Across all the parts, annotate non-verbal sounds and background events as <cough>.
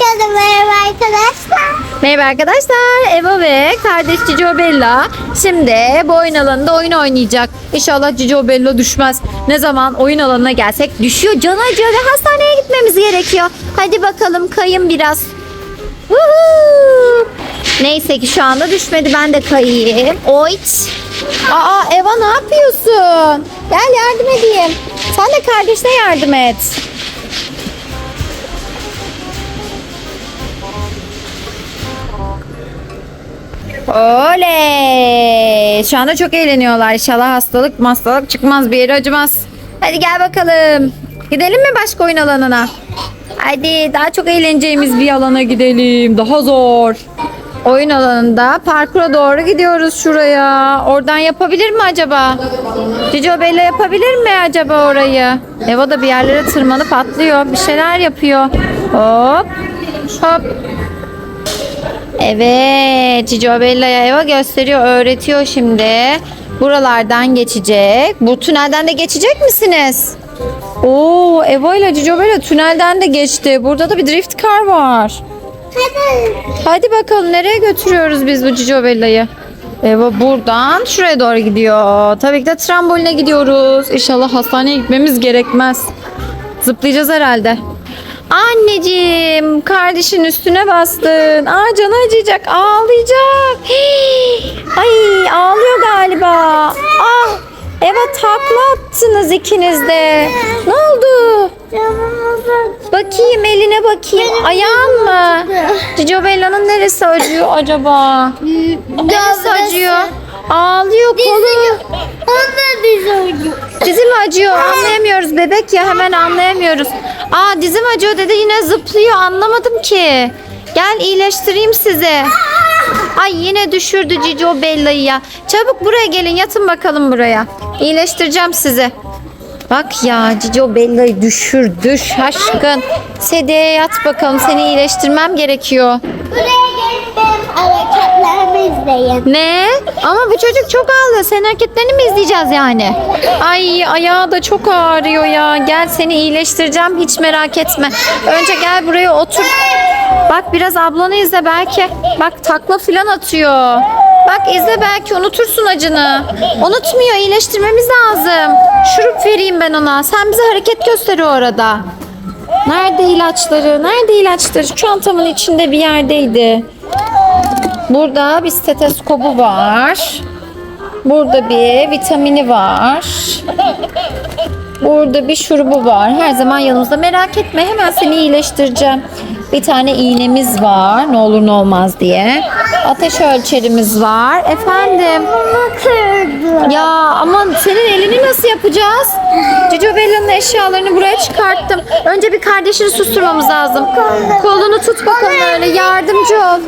Merhaba arkadaşlar. Merhaba arkadaşlar. Eva ve kardeş Cicio Bella şimdi bu oyun alanında oyun oynayacak. İnşallah Cicio Bella düşmez. Ne zaman oyun alanına gelsek düşüyor. Can acıyor ve hastaneye gitmemiz gerekiyor. Hadi bakalım kayın biraz. Woohoo! Neyse ki şu anda düşmedi. Ben de kayayım. Oyt. Aa Eva ne yapıyorsun? Gel yardım edeyim. Sen de kardeşine yardım et. Oley! Şu anda çok eğleniyorlar. İnşallah hastalık hastalık çıkmaz bir yere acımaz. Hadi gel bakalım. Gidelim mi başka oyun alanına? Hadi daha çok eğleneceğimiz bir alana gidelim. Daha zor. Oyun alanında parkura doğru gidiyoruz şuraya. Oradan yapabilir mi acaba? Cicio Bella yapabilir mi acaba orayı? Eva da bir yerlere tırmanıp atlıyor. Bir şeyler yapıyor. Hop. Hop. Evet, Cicio Bella'ya Eva gösteriyor, öğretiyor şimdi. Buralardan geçecek. Bu tünelden de geçecek misiniz? Oo, Eva ile Cicio Bella tünelden de geçti. Burada da bir drift car var. Hadi. Hadi bakalım nereye götürüyoruz biz bu Cicio Bella'yı? Eva buradan şuraya doğru gidiyor. Tabii ki de tramboline gidiyoruz. İnşallah hastaneye gitmemiz gerekmez. Zıplayacağız herhalde. Anneciğim kardeşin üstüne bastın. Aa canı acıyacak ağlayacak. Hii. Ay ağlıyor galiba. Ah Eva takla attınız ikiniz de. Ne oldu? Bakayım eline bakayım. Ayağın mı? Cicio Bella'nın neresi acıyor acaba? Neresi acıyor? Ağlıyor kolu. Onda biz oynuyor. Dizi mi acıyor? Anlayamıyoruz bebek ya hemen anlayamıyoruz. Aa dizim acıyor dedi yine zıplıyor anlamadım ki. Gel iyileştireyim sizi. Ay yine düşürdü Cicio Bella'yı ya. Çabuk buraya gelin yatın bakalım buraya. İyileştireceğim sizi. Bak ya Cicio Bella'yı düşürdü şaşkın. Sedyeye yat bakalım seni iyileştirmem gerekiyor. Buraya gelin hareketlerimi izleyin. Ne? Ama bu çocuk çok ağlıyor. Senin hareketlerini mi izleyeceğiz yani? Ay ayağı da çok ağrıyor ya. Gel seni iyileştireceğim. Hiç merak etme. Önce gel buraya otur. Bak biraz ablanı izle belki. Bak takla filan atıyor. Bak izle belki unutursun acını. Unutmuyor iyileştirmemiz lazım. Şurup vereyim ben ona. Sen bize hareket göster o arada. Nerede ilaçları? Nerede ilaçları? Çantamın içinde bir yerdeydi. Burada bir stetoskobu var. Burada bir vitamini var. Burada bir şurubu var. Her zaman yanımızda. Merak etme hemen seni iyileştireceğim. Bir tane iğnemiz var. Ne olur ne olmaz diye. Ateş ölçerimiz var. Efendim. Ya aman senin elini nasıl yapacağız? Cicio Bella'nın eşyalarını buraya çıkarttım. Önce bir kardeşini susturmamız lazım. Kolunu tut bakalım öyle yardımcı ol.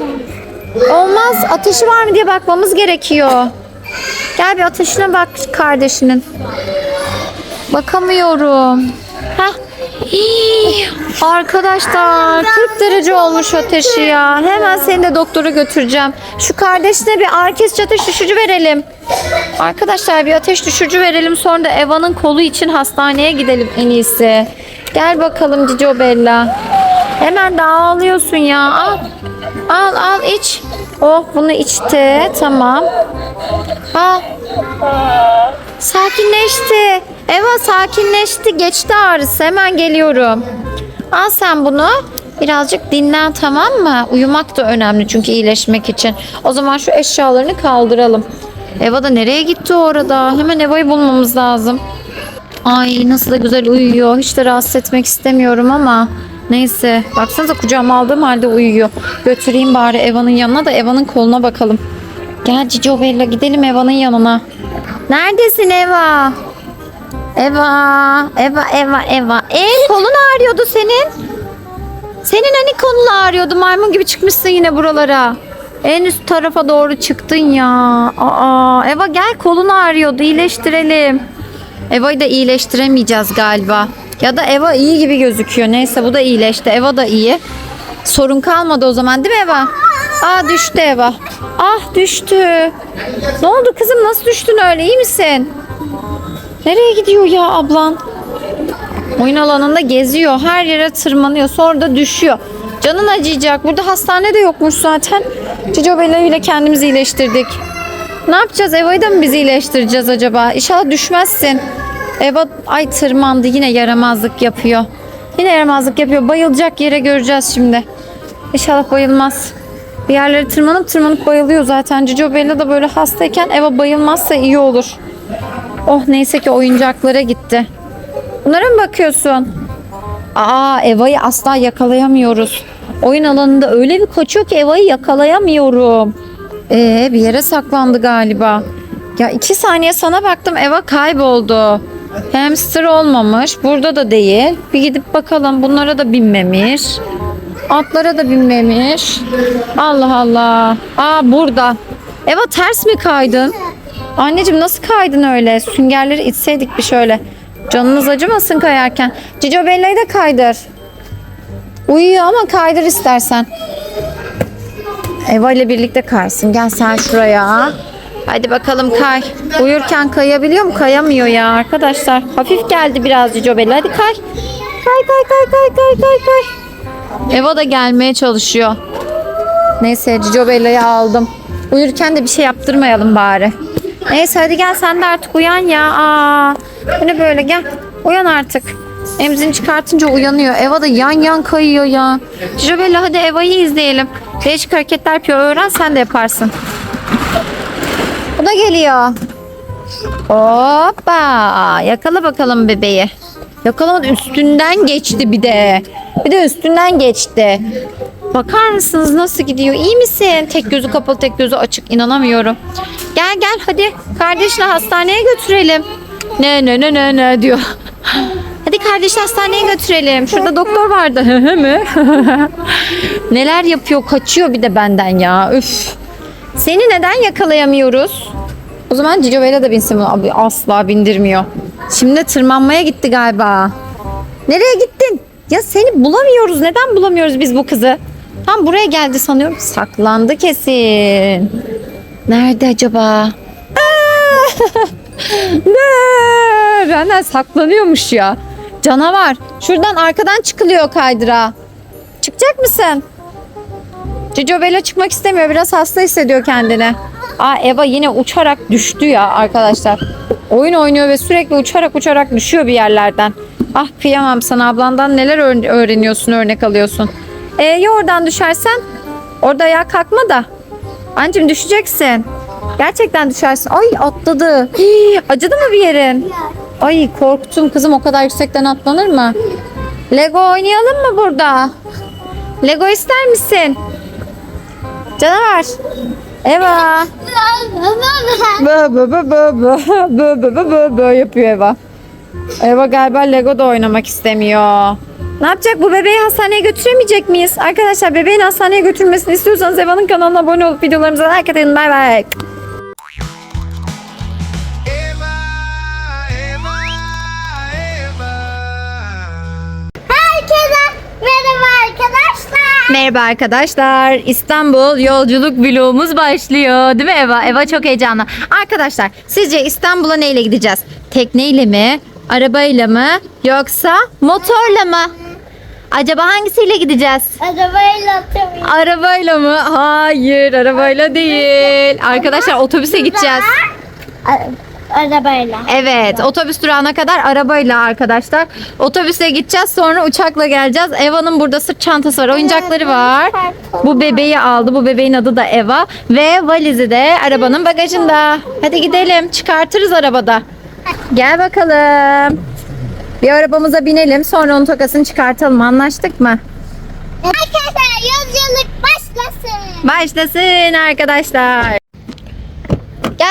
Olmaz ateşi var mı diye bakmamız gerekiyor. Gel bir ateşine bak kardeşinin. Bakamıyorum. Heh. Arkadaşlar 40 derece olmuş ateşi ya. Hemen seni de doktora götüreceğim. Şu kardeşine bir ağrı kesici ateş düşürücü verelim. Arkadaşlar bir ateş düşürücü verelim. Sonra da Eva'nın kolu için hastaneye gidelim en iyisi. Gel bakalım Cicio Bella. Hemen de ağlıyorsun ya. Al. Al al iç. Oh bunu içti. Tamam. Al. Sakinleşti. Eva sakinleşti. Geçti ağrısı. Hemen geliyorum. Al sen bunu. Birazcık dinlen tamam mı? Uyumak da önemli çünkü iyileşmek için. O zaman şu eşyalarını kaldıralım. Eva da nereye gitti orada? Hemen Eva'yı bulmamız lazım. Ay nasıl da güzel uyuyor. Hiç de rahatsız etmek istemiyorum ama. Neyse. Baksanıza kucağıma aldığım halde uyuyor. Götüreyim bari Eva'nın yanına da Eva'nın koluna bakalım. Gel Cicio Bella gidelim Eva'nın yanına. Neredesin Eva? Eva, Eva, Eva, Eva. El kolun ağrıyordu senin. Senin hani kolun ağrıyordu maymun gibi çıkmışsın yine buralara. En üst tarafa doğru çıktın ya. Aa, Eva gel kolun ağrıyordu iyileştirelim. Eva'yı da iyileştiremeyeceğiz galiba. Ya da Eva iyi gibi gözüküyor. Neyse bu da iyileşti. Eva da iyi. Sorun kalmadı o zaman değil mi Eva? Aa düştü Eva. Ah düştü. Ne oldu kızım nasıl düştün öyle iyi misin? Nereye gidiyor ya ablan? Oyun alanında geziyor. Her yere tırmanıyor. Sonra da düşüyor. Canın acıyacak. Burada hastane de yokmuş zaten. Cico ile kendimizi iyileştirdik. Ne yapacağız? Eva'yı da mı biz iyileştireceğiz acaba? İnşallah düşmezsin. Eva ay tırmandı. Yine yaramazlık yapıyor. Yine yaramazlık yapıyor. Bayılacak yere göreceğiz şimdi. İnşallah bayılmaz. Bir yerlere tırmanıp tırmanıp bayılıyor zaten. Cico Bella da böyle hastayken Eva bayılmazsa iyi olur. Oh neyse ki oyuncaklara gitti. Bunlara mı bakıyorsun? Aa Eva'yı asla yakalayamıyoruz. Oyun alanında öyle bir kaçıyor ki Eva'yı yakalayamıyorum. Ee bir yere saklandı galiba. Ya iki saniye sana baktım Eva kayboldu. Hamster olmamış. Burada da değil. Bir gidip bakalım. Bunlara da binmemiş. Atlara da binmemiş. Allah Allah. Aa burada. Eva ters mi kaydın? Anneciğim nasıl kaydın öyle? Süngerleri itseydik bir şöyle. Canınız acımasın kayarken. Cico Bella'yı da kaydır. Uyuyor ama kaydır istersen. Eva ile birlikte kaysın. Gel sen şuraya. Hadi bakalım kay. Uyurken kayabiliyor mu? Kayamıyor ya arkadaşlar. Hafif geldi biraz Cico Bella. Hadi kay. Kay kay kay kay kay kay kay. Eva da gelmeye çalışıyor. Neyse Cico Bella'yı aldım. Uyurken de bir şey yaptırmayalım bari. Neyse hadi gel sen de artık uyan ya. Aa, ne böyle gel. Uyan artık. Emzini çıkartınca uyanıyor. Eva da yan yan kayıyor ya. Cico Bella hadi Eva'yı izleyelim. Değişik hareketler yapıyor. Öğren sen de yaparsın. Bu da geliyor. Hoppa. Yakala bakalım bebeği. Yakalamadı. Üstünden geçti bir de. Bir de üstünden geçti. Bakar mısınız nasıl gidiyor? İyi misin? Tek gözü kapalı tek gözü açık. İnanamıyorum. Gel gel hadi. Kardeşini hastaneye götürelim. Ne ne ne ne ne diyor. Hadi kardeşini hastaneye götürelim. Şurada doktor vardı. Hı mı? <laughs> Neler yapıyor? Kaçıyor bir de benden ya. Üf. Seni neden yakalayamıyoruz? O zaman Cicio Bella da binsin bunu. Abi asla bindirmiyor. Şimdi tırmanmaya gitti galiba. Nereye gittin? Ya seni bulamıyoruz. Neden bulamıyoruz biz bu kızı? Tam buraya geldi sanıyorum. Saklandı kesin. Nerede acaba? <laughs> Ne? Benden saklanıyormuş ya. Canavar. Şuradan arkadan çıkılıyor kaydıra. Çıkacak mısın? Cicio Bella çıkmak istemiyor. Biraz hasta hissediyor kendini. Aa Eva yine uçarak düştü ya arkadaşlar. Oyun oynuyor ve sürekli uçarak uçarak düşüyor bir yerlerden. Ah kıyamam sana ablandan neler öğren- öğreniyorsun örnek alıyorsun. E ya oradan düşersen? Orada ayağa kalkma da. Anneciğim düşeceksin. Gerçekten düşersin. Ay atladı. Hii, acıdı mı bir yerin? Ay korktum kızım o kadar yüksekten atlanır mı? Lego oynayalım mı burada? Lego ister misin? Canavar. Eva. Bö bö bö bö bö bö bö bö bö bö yapıyor Eva. Eva galiba Lego da oynamak istemiyor. Ne yapacak? Bu bebeği hastaneye götüremeyecek miyiz? Arkadaşlar bebeğin hastaneye götürmesini istiyorsanız Eva'nın kanalına abone olup videolarımıza like atın. Bay bay. Merhaba arkadaşlar. İstanbul yolculuk vlogumuz başlıyor. Değil mi Eva? Eva çok heyecanlı. Arkadaşlar sizce İstanbul'a neyle gideceğiz? Tekneyle mi? Arabayla mı? Yoksa motorla mı? Acaba hangisiyle gideceğiz? Arabayla tabii. Arabayla mı? Hayır, arabayla değil. Arkadaşlar otobüse gideceğiz. Arabayla. Evet, otobüs durağına kadar arabayla arkadaşlar. Otobüse gideceğiz, sonra uçakla geleceğiz. Eva'nın burada sırt çantası var, oyuncakları var. Bu bebeği aldı. Bu bebeğin adı da Eva ve valizi de arabanın bagajında. Hadi gidelim, çıkartırız arabada. Gel bakalım. Bir arabamıza binelim, sonra onun tokasını çıkartalım. Anlaştık mı? Arkadaşlar yolculuk başlasın. Başlasın arkadaşlar.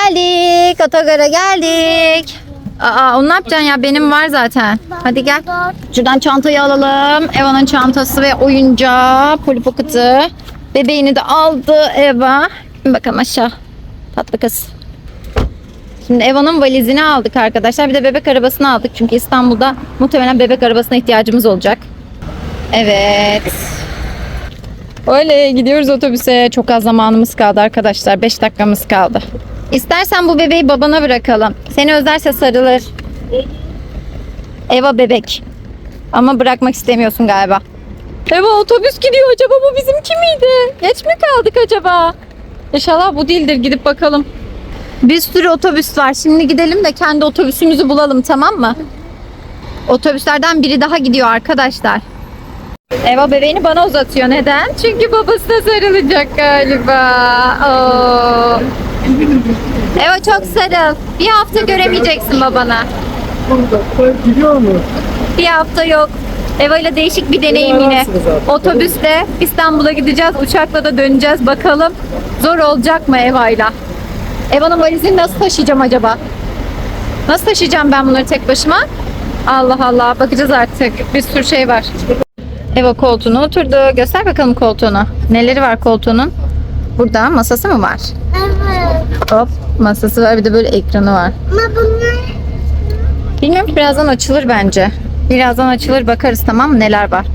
Geldik. Otogara geldik. Aa, onu ne yapacaksın ya? Benim var zaten. Hadi gel. Şuradan çantayı alalım. Eva'nın çantası ve oyuncağı. Polly Pocket'ı. Bebeğini de aldı Eva. Bakalım aşağı. Tatlı kız. Şimdi Eva'nın valizini aldık arkadaşlar. Bir de bebek arabasını aldık. Çünkü İstanbul'da muhtemelen bebek arabasına ihtiyacımız olacak. Evet. Öyle gidiyoruz otobüse. Çok az zamanımız kaldı arkadaşlar. 5 dakikamız kaldı. İstersen bu bebeği babana bırakalım. Seni özlerse sarılır. Eva bebek. Ama bırakmak istemiyorsun galiba. Eva otobüs gidiyor. Acaba bu bizimki miydi? Geç mi kaldık acaba? İnşallah bu değildir. Gidip bakalım. Bir sürü otobüs var. Şimdi gidelim de kendi otobüsümüzü bulalım tamam mı? Otobüslerden biri daha gidiyor arkadaşlar. Eva bebeğini bana uzatıyor. Neden? Çünkü babasına sarılacak galiba. Oo. Eva çok sarıl. Bir hafta göremeyeceksin babana. Gidiyor mu? Bir hafta yok. Eva ile değişik bir deneyim yine. Otobüsle İstanbul'a gideceğiz. Uçakla da döneceğiz. Bakalım zor olacak mı Eva'yla? Eva'nın valizini nasıl taşıyacağım acaba? Nasıl taşıyacağım ben bunları tek başıma? Allah Allah bakacağız artık. Bir sürü şey var. Eva koltuğuna oturdu. Göster bakalım koltuğunu. Neleri var koltuğunun? Burada masası mı var? Evet. Hop masası var bir de böyle ekranı var. Ama bunlar Bilmiyorum ki birazdan açılır bence. Birazdan açılır bakarız tamam mı neler var.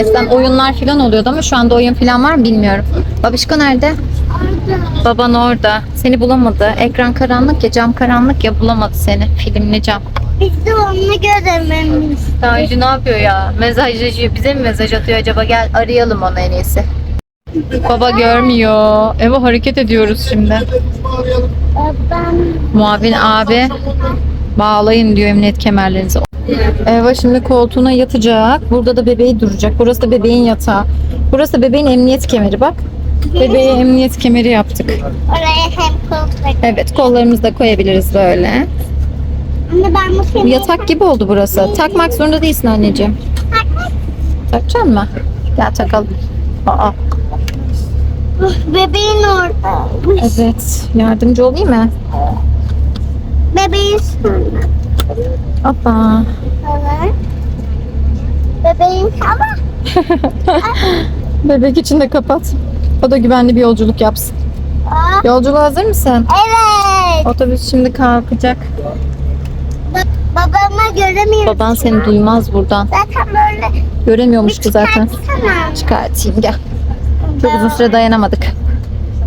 Eskiden oyunlar falan oluyordu ama şu anda oyun falan var mı bilmiyorum. Babişko nerede? orada. Baban orada. Seni bulamadı. Ekran karanlık ya cam karanlık ya bulamadı seni. Filmli cam. Biz de onu görememiş. Daha önce ne yapıyor ya? Mesajlaşıyor. Bize mi mesaj atıyor acaba? Gel arayalım onu en iyisi. Baba görmüyor. Eva hareket ediyoruz şimdi. Muavin abi bağlayın diyor emniyet kemerlerinizi. Eva şimdi koltuğuna yatacak. Burada da bebeği duracak. Burası da bebeğin yatağı. Burası da bebeğin emniyet kemeri bak. Bebeğe emniyet kemeri yaptık. Oraya hem koltuk. Evet kollarımızı da koyabiliriz böyle. Anne ben bu filmi... Yatak gibi oldu burası. Takmak zorunda değilsin anneciğim. Takacaksın mı? Gel takalım. Aa, Bebeğin orada. evet. Yardımcı olayım mı? Bebeğin sonra. Hoppa. Evet. Bebeğin sabah. <laughs> Bebek için de kapat. O da güvenli bir yolculuk yapsın. Aa, Yolculuğa hazır mısın? evet. Otobüs şimdi kalkacak. Ba- babama göremiyorum. Baban seni duymaz buradan. Zaten böyle Göremiyormuş ki zaten. Çıkartayım gel. Çok uzun süre dayanamadık.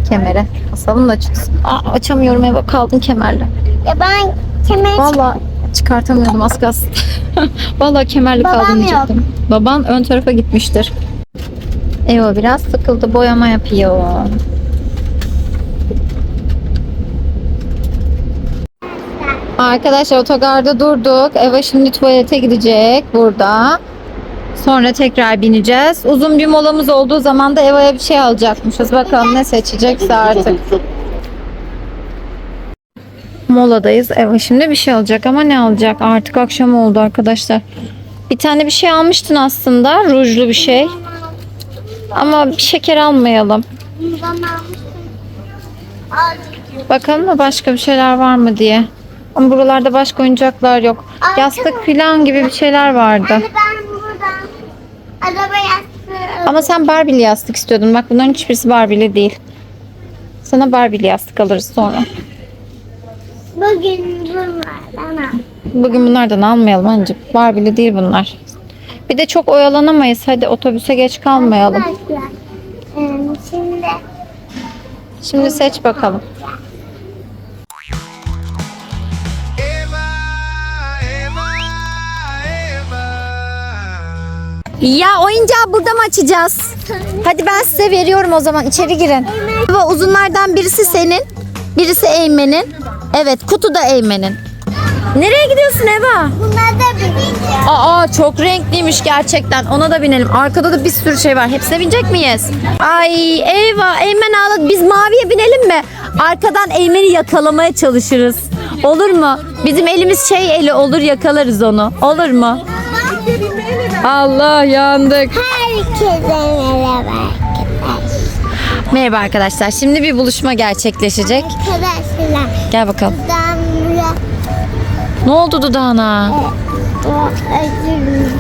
Kemere. Basalım da çıksın. Aa, açamıyorum eve kaldın kemerle. Ya ben kemer Vallahi çıkartamıyordum az kalsın. <laughs> Vallahi kemerli Babam kaldın yok. diyecektim. Baban ön tarafa gitmiştir. Eva biraz sıkıldı boyama yapıyor. Arkadaşlar otogarda durduk. Eva şimdi tuvalete gidecek burada. Sonra tekrar bineceğiz. Uzun bir molamız olduğu zaman da Eva'ya bir şey alacakmışız. Bakalım ne seçecekse artık. Moladayız. Eva şimdi bir şey alacak ama ne alacak? Artık akşam oldu arkadaşlar. Bir tane bir şey almıştın aslında. Rujlu bir şey. Ama bir şeker almayalım. Bakalım da başka bir şeyler var mı diye. Ama buralarda başka oyuncaklar yok. Yastık falan gibi bir şeyler vardı. Anne ben araba yastığı Ama sen Barbie'li yastık istiyordun. Bak bunların hiçbirisi Barbie'li değil. Sana Barbie'li yastık alırız sonra. bugün bunlardan al. Bugün bunlardan almayalım ancak. Barbie'li değil bunlar. Bir de çok oyalanamayız. Hadi otobüse geç kalmayalım. Arkadaşlar, Şimdi Şimdi seç bakalım. Ya oyuncağı burada mı açacağız? Hadi ben size veriyorum o zaman. içeri girin. Eva uzunlardan birisi senin. Birisi Eymen'in. Evet kutu da Eymen'in. Nereye gidiyorsun Eva? bunlar da bineceğim. Aa çok renkliymiş gerçekten. Ona da binelim. Arkada da bir sürü şey var. Hepsine binecek miyiz? Ay Eva, Eymen ağladı. Biz maviye binelim mi? Arkadan Eymen'i yakalamaya çalışırız. Olur mu? Bizim elimiz şey eli olur yakalarız onu. Olur mu? Allah yandık. Herkese merhaba arkadaşlar. Merhaba arkadaşlar. Şimdi bir buluşma gerçekleşecek. Arkadaşlar Gel bakalım. buraya Ne oldu dudağına? o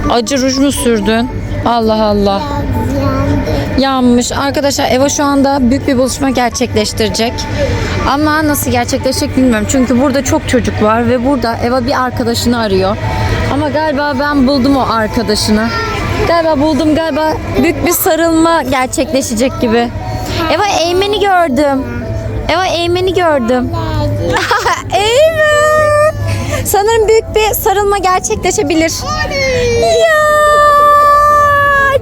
özür Acı ruj mu sürdün? Allah Allah. yandı. Yanmış. Arkadaşlar Eva şu anda büyük bir buluşma gerçekleştirecek. Ama nasıl gerçekleşecek bilmiyorum. Çünkü burada çok çocuk var ve burada Eva bir arkadaşını arıyor. Ama galiba ben buldum o arkadaşını. Galiba buldum galiba büyük bir sarılma gerçekleşecek gibi. Eva Eymen'i gördüm. Eva Eymen'i gördüm. <laughs> Eymen! Sanırım büyük bir sarılma gerçekleşebilir. Ya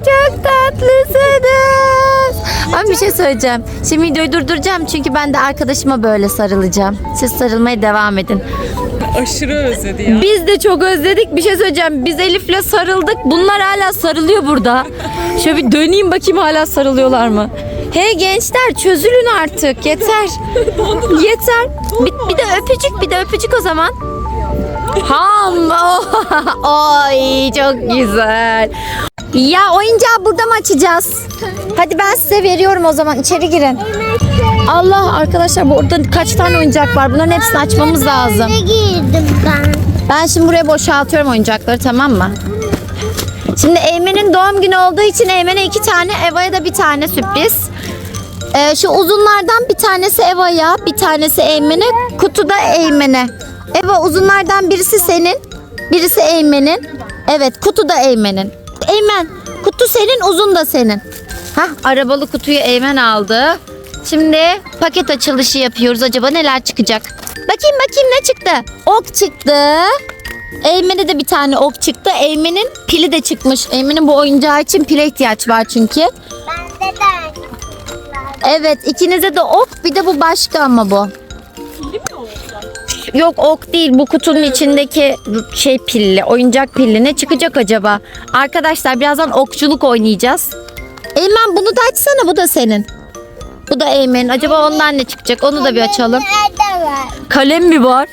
çok tatlısınız. Ama bir şey söyleyeceğim. Şimdi videoyu durduracağım çünkü ben de arkadaşıma böyle sarılacağım. Siz sarılmaya devam edin. Aşırı özledi ya. Biz de çok özledik. Bir şey söyleyeceğim. Biz Elif'le sarıldık. Bunlar hala sarılıyor burada. Şöyle bir döneyim bakayım hala sarılıyorlar mı? Hey gençler çözülün artık. Yeter. <laughs> Yeter. Bir, bir de öpücük bir de öpücük o zaman. Ham. <laughs> Ay çok güzel. Ya oyuncağı burada mı açacağız? Hadi ben size veriyorum o zaman. içeri girin. Allah arkadaşlar burada kaç tane oyuncak var? Bunların hepsini açmamız lazım. Ne giydim ben? Ben şimdi buraya boşaltıyorum oyuncakları tamam mı? Şimdi Eymen'in doğum günü olduğu için Eymen'e iki tane, Eva'ya da bir tane sürpriz. Ee, şu uzunlardan bir tanesi Eva'ya, bir tanesi Eymen'e, kutuda Eymen'e. Eva uzunlardan birisi senin, birisi Eymen'in. Evet, kutu da Eymen'in. Eymen, kutu senin, uzun da senin. Hah, arabalı kutuyu Eymen aldı. Şimdi paket açılışı yapıyoruz. Acaba neler çıkacak? Bakayım bakayım ne çıktı? Ok çıktı. Eymen'e de bir tane ok çıktı. Eymen'in pili de çıkmış. Eymen'in bu oyuncağı için pile ihtiyaç var çünkü. Bende de. Evet ikinize de ok bir de bu başka ama bu. Yok ok değil bu kutunun içindeki şey pilli oyuncak pilli ne çıkacak acaba? Arkadaşlar birazdan okçuluk oynayacağız. Eymen bunu da açsana bu da senin. Bu da Eymen'in. Acaba ondan ne çıkacak? Onu da bir açalım. Kalem mi var?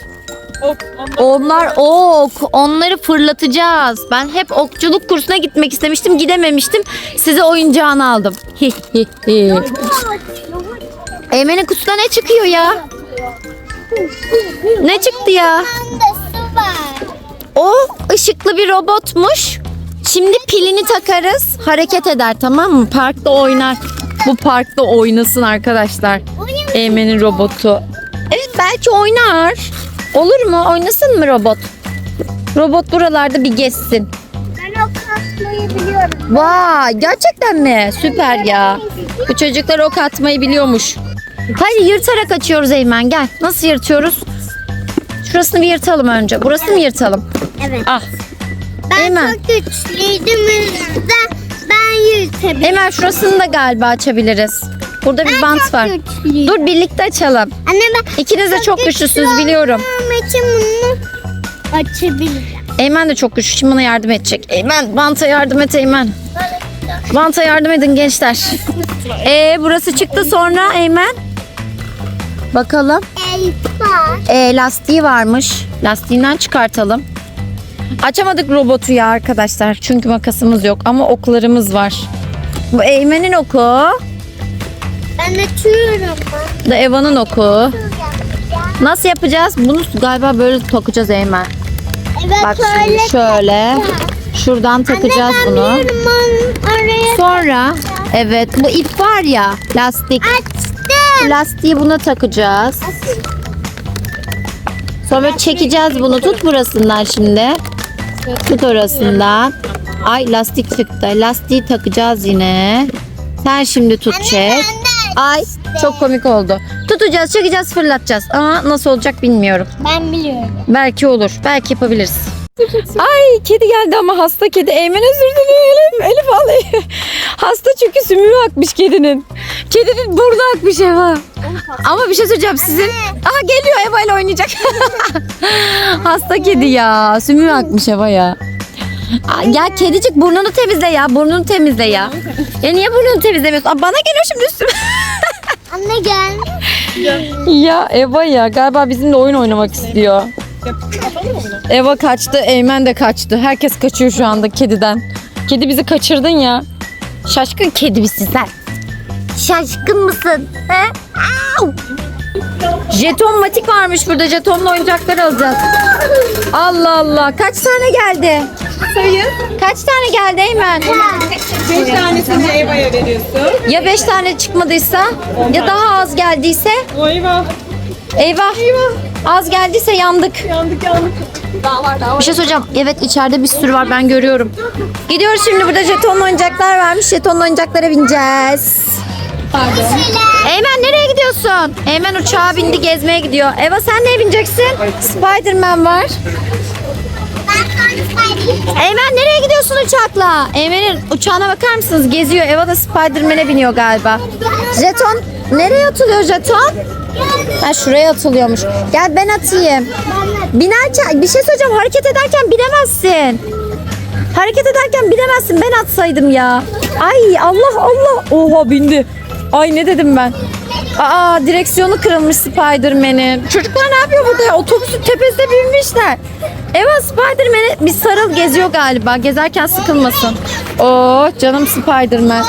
Ok, Onlar ok. Onları fırlatacağız. Ben hep okçuluk kursuna gitmek istemiştim. Gidememiştim. Size oyuncağını aldım. <laughs> Eymen'in kutusunda ne çıkıyor ya? Ne çıktı ya? Var. O ışıklı bir robotmuş. Şimdi pilini takarız. Hareket eder tamam mı? Parkta oynar. Bu parkta oynasın arkadaşlar. Eymen'in robotu. Evet belki oynar. Olur mu? Oynasın mı robot? Robot buralarda bir gezsin. Ben o kasmayı biliyorum. Vay gerçekten mi? Süper ya. Bu çocuklar ok atmayı biliyormuş. Hadi yırtarak açıyoruz Eymen gel. Nasıl yırtıyoruz? Şurasını bir yırtalım önce. Burasını mı yırtalım? Evet. Ah. Ben Eymen. çok güçlüydüm. yüzden Ben yürütebilirim. Eymen şurasını da galiba açabiliriz. Burada bir Ben bant çok var. güçlüyüm. Dur birlikte açalım. Anne ben İkiniz de çok güçlüsünüz biliyorum. olduğum için bunu açabilirim. Eymen de çok güçlü. Şimdi bana yardım edecek. Eymen banta yardım et Eymen. Banta yardım edin gençler. Ee burası çıktı sonra Eymen. Bakalım. El var. E, lastiği varmış. Lastiğinden çıkartalım. Açamadık robotu ya arkadaşlar. Çünkü makasımız yok ama oklarımız var. Bu Eymen'in oku. Ben açıyorum. Bu da Eva'nın oku. Nasıl yapacağız? Bunu galiba böyle takacağız Eymen. Evet Bak öyle. şimdi şöyle. Şuradan takacağız Anne bunu. Sonra evet bu ip var ya lastik. açtım. Lastiği buna takacağız. Sonra çekeceğiz bunu. Tut burasından şimdi. Tut orasından. Ay lastik çıktı. Lastiği takacağız yine. Sen şimdi tut çek. Ay çok komik oldu. Tutacağız, çekeceğiz, fırlatacağız. Ama nasıl olacak bilmiyorum. Ben biliyorum. Belki olur. Belki yapabiliriz. Ay kedi geldi ama hasta kedi. Eymen özür dilerim. Elif al. <laughs> hasta çünkü sümüğü akmış kedinin. Kedinin burnu akmış Eva. Ama bir şey söyleyeceğim sizin. Aha geliyor Eva ile oynayacak. <laughs> hasta kedi ya. Sümüğü akmış Eva ya. Aa, Ya kedicik burnunu temizle ya. Burnunu temizle ya. Ya niye burnunu temizlemiyorsun? Aa, bana geliyor şimdi üstüme. Anne gel. ya Eva ya galiba bizimle oyun oynamak istiyor. Eva kaçtı, Eymen de kaçtı. Herkes kaçıyor şu anda kediden. Kedi bizi kaçırdın ya. Şaşkın kedi misin sen? Şaşkın mısın? He? Au! Jeton matik varmış burada. Jetonla oyuncaklar alacağız. Allah Allah. Kaç tane geldi? sayın. Kaç tane geldi Eymen? 5 tanesini Eva'ya veriyorsun. Ya beş tane çıkmadıysa ya daha az geldiyse O Eva. eyvah. Az geldiyse yandık. Yandık yandık. Daha var daha var. Bir şey söyleyeceğim. Evet içeride bir sürü var ben görüyorum. Gidiyoruz şimdi burada jetonlu oyuncaklar varmış. Jetonlu oyuncaklara bineceğiz. Eymen nereye gidiyorsun? Eymen uçağa bindi gezmeye gidiyor. Eva sen neye bineceksin? Spiderman var. Eymen nereye gidiyorsun uçakla? Eymen'in uçağına bakar mısınız? Geziyor. Eva da Spiderman'e biniyor galiba. Jeton nereye atılıyor jeton? Ha şuraya atılıyormuş. Gel ben atayım. Binerken bir şey söyleyeceğim. Hareket ederken binemezsin. Hareket ederken binemezsin. Ben atsaydım ya. Ay Allah Allah. Oha bindi. Ay ne dedim ben? Aa direksiyonu kırılmış Spiderman'in. Çocuklar ne yapıyor burada ya? Otobüsün tepesine binmişler. Eva Spiderman'e bir sarıl geziyor galiba. Gezerken sıkılmasın. Oo canım Spiderman.